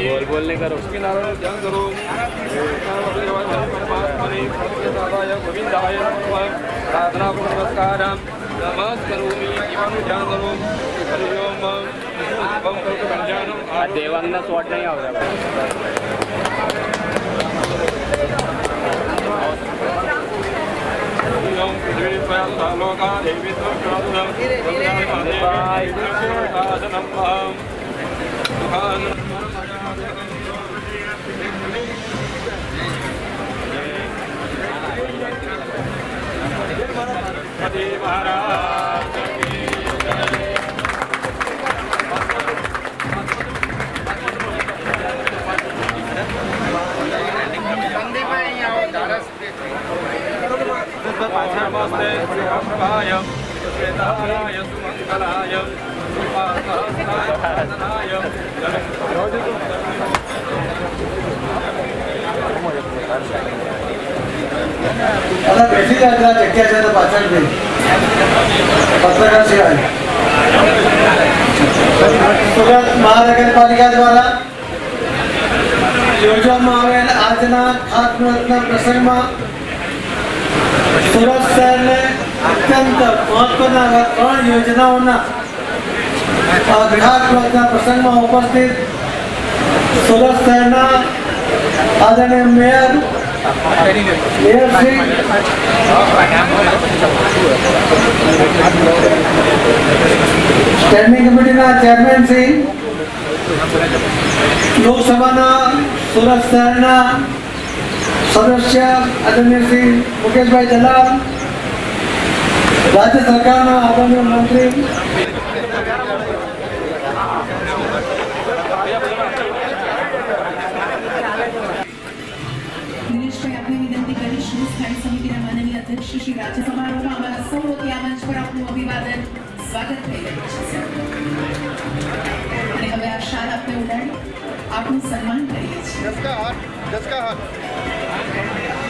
બોલ બોલ નહીં કરો ગોવિંદાય નમઃ નમસ્કાર નમસ્કરોમિ આ દેવાંગના શોટ નહીં આવતા બેસી જાય જગ્યા છે તો પાછળ જઈ પત્રકાર સિવાય મહાનગરપાલિકા દ્વારા યોજવામાં આવેલ આજના ખાતમુહૂર્તના પ્રસંગમાં સુરત શહેરને અત્યંત મહત્વના ત્રણ યોજનાઓના શ્રી લોકસભાના સુરત સદસ્ય આદરણીય શ્રી મુકેશભાઈ દલાલ રાજ્ય સરકારના આદરણીય મંત્રી અધ્યક્ષ શ્રી રાજ્ય સમારોહમાં અમારા સૌ વતી આ મંચ પર આપનું અભિવાદન સ્વાગત થઈ રહ્યું છે. અને હવે આ શાલ આપને ઉડાડી આપનું સન્માન કરીએ છીએ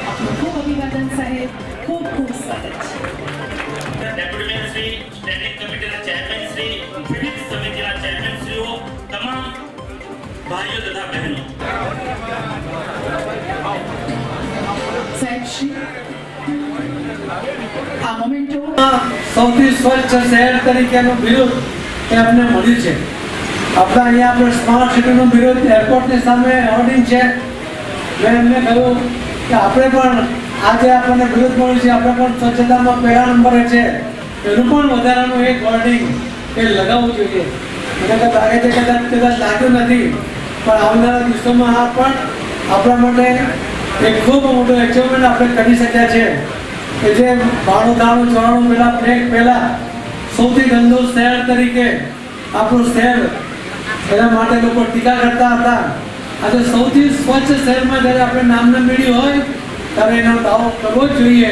આપનું ખૂબ અભિવાદન સાહેબ ખૂબ ખૂબ સ્વાગત છે ડેપ્યુટી મેયર શ્રી સ્ટેન્ડિંગ કમિટીના ચેરમેન શ્રી વિવિધ સમિતિના ચેરમેન શ્રીઓ તમામ ભાઈઓ તથા બહેનો સાહેબ શ્રી આ મોમેન્ટો સૌથી સ્વચ્છ શહેર તરીકેનું બિરુદ એમને મળ્યું છે. આપણા અહીંયા આપણે સ્માર્ટ સિટીનું બિરુદ એરપોર્ટની સામે હોર્ડિંગ છે. મેં એમને કહ્યું કે આપણે પણ આજે આપણને બિરુદ મળ્યું છે, આપણે પણ સ્વચ્છતામાં પહેલા નંબરે છે. એનું પણ વધારાનું એક હોર્ડિંગ એ લગાવવું જોઈએ. મને કદાચ લાગે છે કદાચ કદાચ લાગ્યું નથી, પણ આવનારા દિવસોમાં આ પણ આપણા માટે એક ખૂબ મોટો એચિવમેન્ટ આપણે કરી શક્યા છે. કે જે બાણું દાણું, ચોરાણું પેલા ફ્લેગ પહેલા સૌથી ગંદુ શહેર તરીકે આપણું શહેર એના માટે લોકો ટીકા કરતા હતા. આજે સૌથી સ્વચ્છ શહેરમાં જ્યારે આપણે નામને મેળ્યું હોય, ત્યારે એનો દાવો કરવો જ જોઈએ.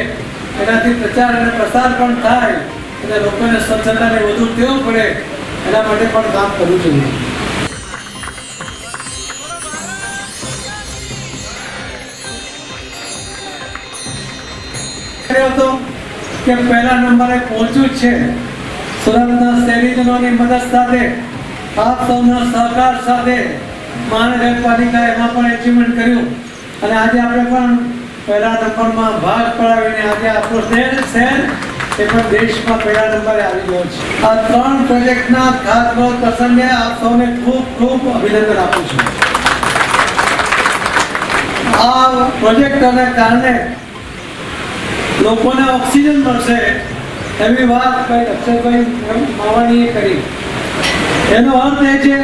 એનાથી પ્રચાર અને પ્રસાર પણ થાય. અને લોકોને સ્વચ્છતાને વધુ ટેવ પડે. એના માટે પણ કામ કરવું જોઈએ. હતો કે પહેલા નંબરે પહોંચ્યું છે. સુરતના શહેરીજનોની મદદ સાથે, આપ સૌના સહકાર સાથે મહાનગરપાલિકા એમાં પણ એચિવમેન્ટ કર્યું. અને આજે આપણે પણ પહેલા નંબરમાં ભાગ પડાવીને આજે આપણું શહેર શહેર એ પણ દેશમાં પહેલા નંબરે આવી ગયો છે. આ ત્રણ પ્રોજેક્ટના ખાતમુહૂર્ત પ્રસંગે આપ સૌને ખૂબ ખૂબ અભિનંદન આપું છું. આ પ્રોજેક્ટોને કારણે લોકોને ઓક્સિજન મળશે એવી વાત કઈ અક્ષરભાઈ માવાણીએ કરી. એનો અર્થ એ છે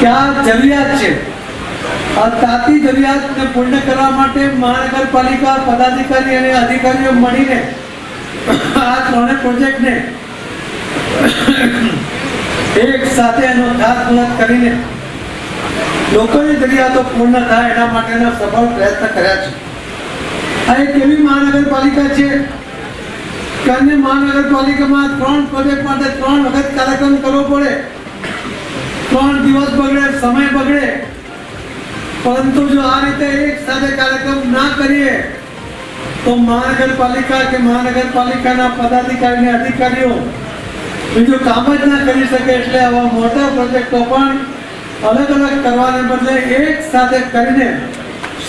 કે આ જરૂરિયાત છે. આ તાતી જરૂરિયાતને પૂર્ણ કરવા માટે મહાનગરપાલિકા, પદાધિકારી અને અધિકારીઓ મળીને આ ત્રણે પ્રોજેક્ટને એક સાથે એનો ખાતમુહૂર્ત કરીને લોકોની જરૂરિયાતો પૂર્ણ થાય એના માટેના સફળ પ્રયત્ન કર્યા છે. આ એક એવી મહાનગરપાલિકા છે કે મહાનગરપાલિકામાં ત્રણ પ્રોજેક્ટ માટે ત્રણ વખત કાર્યક્રમ કરવો પડે. ત્રણ દિવસ બગડે, સમય બગડે. પરંતુ જો આ રીતે એક સાથે કાર્યક્રમ ના કરીએ, તો મહાનગરપાલિકા કે મહાનગરપાલિકાના પદાધિકારી અધિકારીઓ બીજું કામ જ ના કરી શકે એટલે આવા મોટા પ્રોજેક્ટો પણ અલગ અલગ કરવાને બદલે એક સાથે કરીને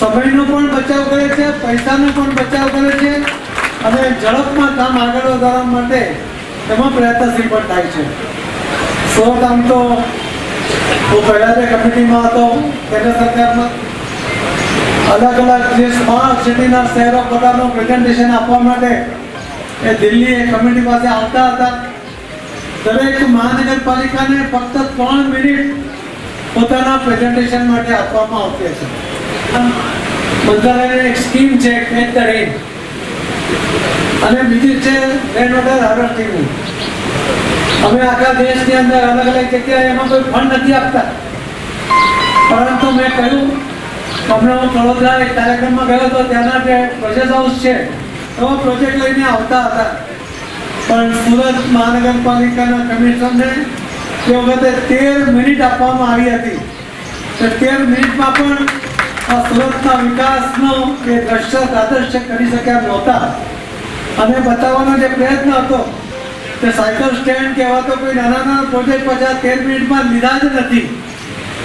સમયનો પણ બચાવ કરે છે, પૈસાનો પણ બચાવ કરે છે અને ઝડપમાં કામ આગળ વધારવા માટે એમાં પ્રયત્નશીલ પણ થાય છે. સો કામ તો હું પહેલા જે કમિટીમાં હતો, કેન્દ્ર સરકારમાં અલગ અલગ જે સ્માર્ટ સિટીના શહેરો પોતાનું પ્રેઝન્ટેશન આપવા માટે એ દિલ્હી કમિટી પાસે આવતા હતા. દરેક મહાનગરપાલિકાને ફક્ત ત્રણ મિનિટ પોતાના પ્રેઝન્ટેશન માટે આપવામાં આવતી હતી. મંત્રાલયની સ્કીમ છે અને બીજી છે રેન વોટર હાર્વેસ્ટિંગની અમે આખા દેશની અંદર અલગ અલગ જગ્યાએ એમાં કોઈ ફંડ નથી આપતા. પરંતુ મેં કહ્યું, હમણાં હું વડોદરા એક કાર્યક્રમમાં ગયો હતો, ત્યાંના જે પ્રોજેક્ટ હાઉસ છે. તો પ્રોજેક્ટ લઈને આવતા હતા. પણ સુરત મહાનગરપાલિકાના કમિશનરને તે વખતે તેર મિનિટ આપવામાં આવી હતી. તો તેર મિનિટમાં પણ આ સુરતના વિકાસનો એ દ્રશ્ય આદર્શ કરી શક્યા નહોતા. અને બતાવવાનો જે પ્રયત્ન હતો તે સાયકલ સ્ટેન્ડ કહેવાતો કોઈ નાના નાના પ્રોજેક્ટ પચાસ તેર મિનિટમાં લીધા જ નથી,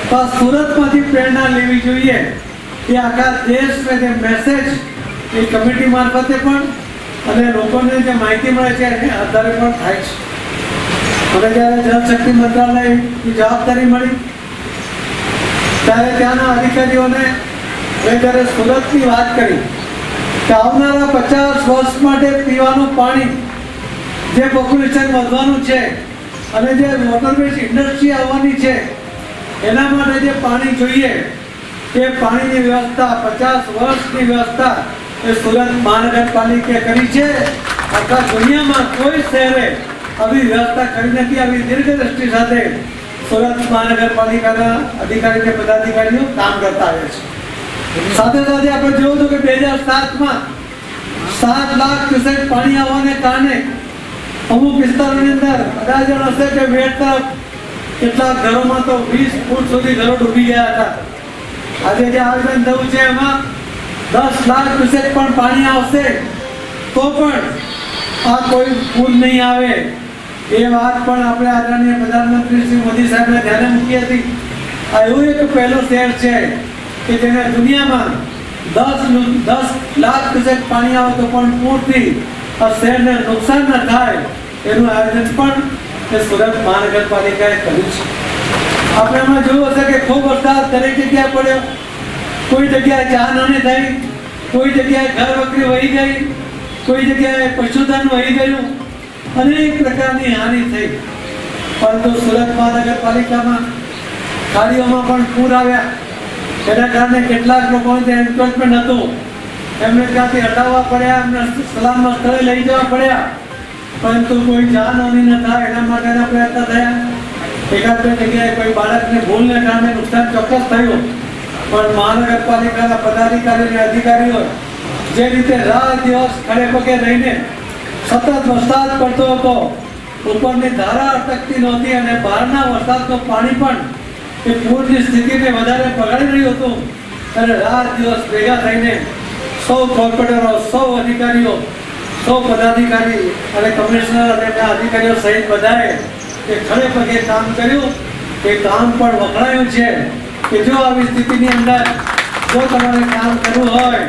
તો આ સુરતમાંથી પ્રેરણા લેવી જોઈએ. એ આખા દેશને જે મેસેજ એ કમિટી મારફતે પણ અને લોકોને જે માહિતી મળે છે એને આધારે પણ થાય છે. અને જ્યારે જળશક્તિ મંત્રાલયની જવાબદારી મળી, ત્યારે ત્યાંના અધિકારીઓને મેં જ્યારે સુરતની વાત કરી કે આવનારા પચાસ વર્ષ માટે પીવાનું પાણી જે પોપ્યુલેશન વધવાનું છે અને જે વોટર ઇન્ડસ્ટ્રી આવવાની છે, એના માટે જે પાણી જોઈએ, એ પાણીની વ્યવસ્થા, પચાસ વર્ષની વ્યવસ્થા એ સુરત મહાનગરપાલિકાએ કરી છે. આખા દુનિયામાં કોઈ શહેરે આવી વ્યવસ્થા કરી નથી, આવી દીર્ઘદ્રષ્ટિ સાથે સુરત મહાનગરપાલિકાના અધિકારી કે પદાધિકારીઓ કામ કરતા આવે છે. સાથે સાથે આપણે જોયું હતું કે બે હજાર સાતમાં સાત લાખ ક્યુસેક પાણી આવવાને કારણે અમુક વિસ્તારોની અંદર અંદાજન હશે કે વેટ તરફ કેટલાક ઘરોમાં તો વીસ ફૂટ સુધી ઘરો ડૂબી ગયા હતા. આજે જે આયોજન થયું છે એમાં દસ લાખ ક્યુસેક પણ પાણી આવશે, તો પણ આ કોઈ પૂર નહીં આવે. એ વાત પણ આપણે આદરણીય પ્રધાનમંત્રી શ્રી મોદી સાહેબને ધ્યાને મૂકી હતી. આ એવું એક પહેલો શહેર છે. કે જેને દુનિયામાં દસ દસ લાખ ક્યુસેક પાણી આવે તો પણ પૂરથી આ શહેરને નુકસાન ન થાય એનું આયોજન પણ એ સુરત મહાનગરપાલિકાએ કર્યું છે. આપણે એમાં જોયું હશે કે ખૂબ વરસાદ દરેક જગ્યાએ પડ્યો. કોઈ જગ્યાએ જાનહાની થઈ, કોઈ જગ્યાએ ઘર વકરી વહી ગઈ, કોઈ જગ્યાએ પશુધન વહી ગયું. અનેક પ્રકારની હાનિ થઈ. પરંતુ સુરત મહાનગરપાલિકામાં ગાડીઓમાં પણ પૂર આવ્યા. એના કારણે કેટલાક લોકોને ત્યાં એન્કરેજમેન્ટ હતું એમને ત્યાંથી હટાવવા પડ્યા, એમને સલામત સ્થળે લઈ જવા પડ્યા. પરંતુ કોઈ જાનહાનિ ન થાય, એના માટેના પ્રયત્ન થયા. એકાદ બે જગ્યાએ કોઈ બાળકને ભૂલને કારણે નુકસાન ચોક્કસ થયું. પણ મહાનગરપાલિકાના પદાધિકારી અને અધિકારીઓ જે રીતે રાત દિવસ ખડે પગે રહીને સતત વરસાદ પડતો હતો, ઉપરની ધારા અટકતી નહોતી અને બહારના વરસાદનું પાણી પણ એ પૂરની સ્થિતિને વધારે બગાડી રહ્યો હતો. અને રાત દિવસ ભેગા થઈને સૌ કોર્પોરેટરો, સૌ અધિકારીઓ, સૌ પદાધિકારી અને કમિશનર અને એમના અધિકારીઓ સહિત બધાએ એ ખડે પગે કામ કર્યું, એ કામ પણ વખણાયું છે કે જો આવી સ્થિતિની અંદર જો તમારે કામ કરવું હોય,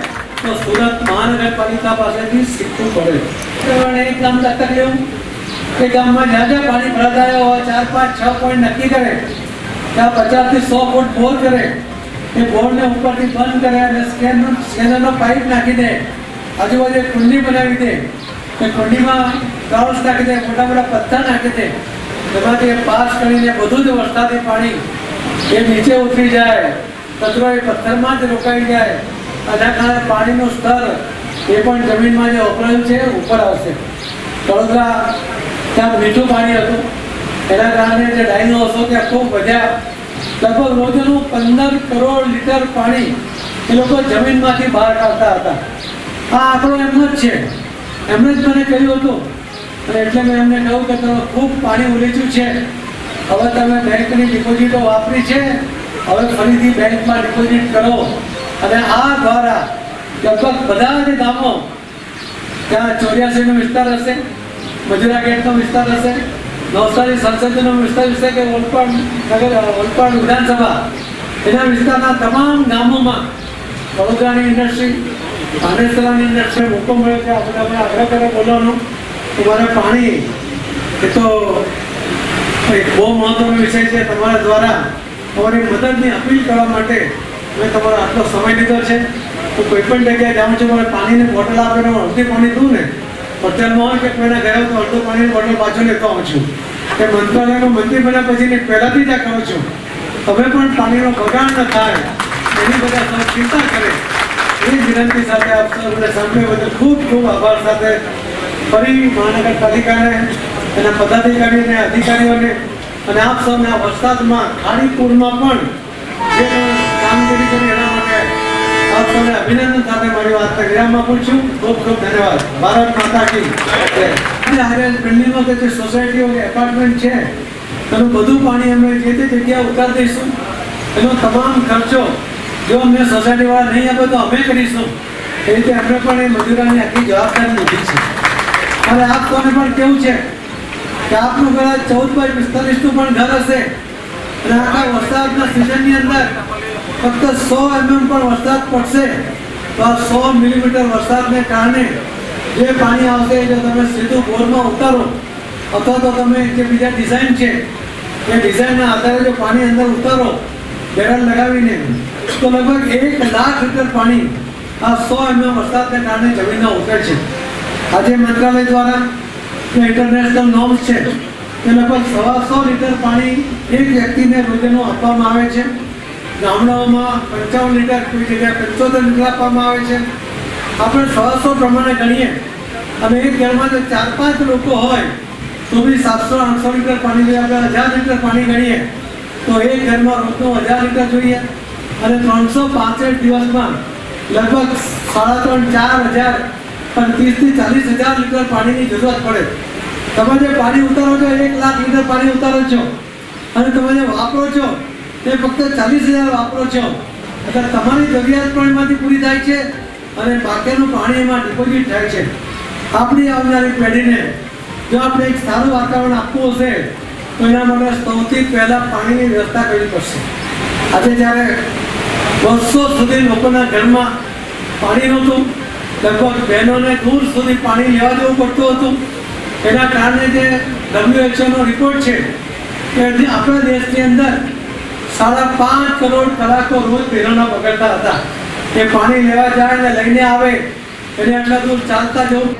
તો સુરત મહાનગરપાલિકા પાસેથી શીખવું પડે. પ્રમાણે એક કામ તક લેવું એ ગામમાં જ્યાં જ્યાં પાણી ભરાતા હોય, ચાર પાંચ છ પોઈન્ટ નક્કી કરે ત્યાં પચાસથી સો ફૂટ બોર કરે. એ બોરને ઉપરથી બંધ કરે અને સ્કેન સ્કેનરનો પાઇપ નાખી દે. આજુબાજુ કુંડી બનાવી દે. એ કુંડીમાં ગ્રાઉન્ડ નાખી દે, મોટા મોટા પથ્થર નાખી દે. એમાંથી પાસ કરીને બધું જ વરસાદી પાણી એ નીચે ઉતરી જાય. કચરો એ પથ્થરમાં જ રોકાઈ જાય. અને કારણે પાણીનું સ્તર એ પણ જમીનમાં જે વપરાયું છે, ઉપર આવશે. વડોદરા ત્યાં મીઠું પાણી હતું. એના કારણે જે ડાયનોસો ત્યાં ખૂબ વધ્યા. લગભગ રોજનું પંદર કરોડ લીટર પાણી એ લોકો જમીનમાંથી બહાર કાઢતા હતા. આ આંકડો એમનો જ છે. એમણે જ મને કહ્યું હતું. અને એટલે મેં એમને કહ્યું કે તમે ખૂબ પાણી ઉલેચ્યું છે. હવે તમે બેંકની ડિપોઝિટો વાપરી છે. હવે ફરીથી બેંકમાં ડિપોઝિટ કરો. અને આ દ્વારા લગભગ બધા જ ગામો, ત્યાં ચોર્યાસીનો વિસ્તાર હશે, મજુરા ગેટનો વિસ્તાર હશે નવસારી સંસદનો વિસ્તાર છે કે ઓલપાડ નગર ઓલપાડ વિધાનસભા, એના વિસ્તારના તમામ ગામોમાં વડોદરાની ઇન્ડસ્ટ્રી પાનેસરાની ઇન્ડસ્ટ્રી મોકો મળ્યો છે. આપણે આપણે આગ્રહ કરે બોલવાનો કે મારે પાણી એ તો એક બહુ મહત્વનો વિષય છે. તમારા દ્વારા તમારી મદદની અપીલ કરવા માટે મેં તમારો આટલો સમય લીધો છે. હું કોઈ પણ જગ્યાએ જાઉં છું મને પાણીની બોટલ આપે અડધી પાણી દઉં ને હોટલમાં હોય કે કોઈના ગયા તો અડધો પાણીની બોટલ પાછો લેતો આવું છું. કે મંત્રાલયનું મંદિર બન્યા પછીની પહેલાંથી આ કરું છું. તમે પણ પાણીનો બગાડ ન થાય. એની બધા સૌ ચિંતા કરે. એ વિનંતી સાથે આપ સૌને સાંભળ્યા બદલ ખૂબ ખૂબ આભાર સાથે ફરી મહાનગરપાલિકાને, એના પદાધિકારીઓને અધિકારીઓને અને આપ સૌને આ વરસાદમાં ખાડીપુરમાં પણ જે કામગીરી કરી એના આપ અભિનંદન સાથે મારી વાતને વિરામ આપું છું. ખૂબ ખૂબ ધન્યવાદ. ભારત માતા કી. અને હારે બિલ્ડિંગો કે સોસાયટીઓ કે એપાર્ટમેન્ટ છે, એનું બધું પાણી અમે જે તે જગ્યાએ ઉતાર દઈશું. એનો તમામ ખર્ચો જો અમને સોસાયટીવાળા નહીં આપે તો અમે કરીશું. એ રીતે અમે પણ એ મજૂરાની આખી જવાબદારી લીધી છે. અને આપ કોને પણ કેવું છે કે આપનું કદાચ ચૌદ બાય પિસ્તાલીસનું પણ ઘર હશે. અને આખા વરસાદના સિઝનની અંદર ફક્ત સો એમએમ પણ વરસાદ પડશે. તો આ સો મિલીમીટર વરસાદને કારણે જે પાણી આવશે જો તમે સીધું બોરમાં ઉતારો, અથવા તો તમે જે બીજા ડિઝાઇન છે, એ ડિઝાઇનના આધારે જો પાણી અંદર ઉતારો, બેરલ લગાવીને, તો લગભગ એક લાખ લીટર પાણી આ સો એમએમ વરસાદને કારણે જમીનમાં ઉતરે છે. આજે મંત્રાલય દ્વારા ઇન્ટરનેશનલ નોર્મ્સ છે એ લગભગ સવાસો લીટર પાણી એક વ્યક્તિને રોજનું આપવામાં આવે છે. ગામડાઓમાં પંચાવન લીટર કોઈ જગ્યાએ પંચોતેર લીટર આપવામાં આવે છે. આપણે સવાસો પ્રમાણે ગણીએ. અને એક ઘરમાં જો ચાર પાંચ લોકો હોય, તો બી સાતસો, આઠસો લીટર પાણી જોઈએ. આપણે હજાર લીટર પાણી ગણીએ, તો એક ઘરમાં રોજનું હજાર લીટર જોઈએ. અને ત્રણસો પાંસઠ દિવસમાં લગભગ સાડા ત્રણ ચાર હજાર પણ ત્રીસથી ચાલીસ હજાર લીટર પાણીની જરૂરત પડે. તમે જે પાણી ઉતારો છો, એક લાખ લીટર પાણી ઉતારો છો. અને તમે જે વાપરો છો, તે ફક્ત ચાલીસ હજાર વાપરો છો. એટલે તમારી જરૂરિયાત પણ એમાંથી પૂરી થાય છે અને બાકીનું પાણી એમાં ડિપોઝિટ થાય છે. આપણી આવનારી પેઢીને જો આપણે એક સારું વાતાવરણ આપવું હશે, તો એના માટે સૌથી પહેલાં પાણીની વ્યવસ્થા કરવી પડશે. આજે જ્યારે વર્ષો સુધી લોકોના ઘરમાં પાણી નહોતું, લગભગ બહેનોને દૂર સુધી પાણી લેવા જવું પડતું હતું એના કારણે જે ડબ્લ્યુએચઓનો રિપોર્ટ છે, કે આપણા દેશની અંદર સાડા પાંચ કરોડ કલાકો રોજ બહેનોના પકડતા હતા. એ પાણી લેવા જાય ને લઈને આવે, એને આટલા દૂર ચાલતા જવું.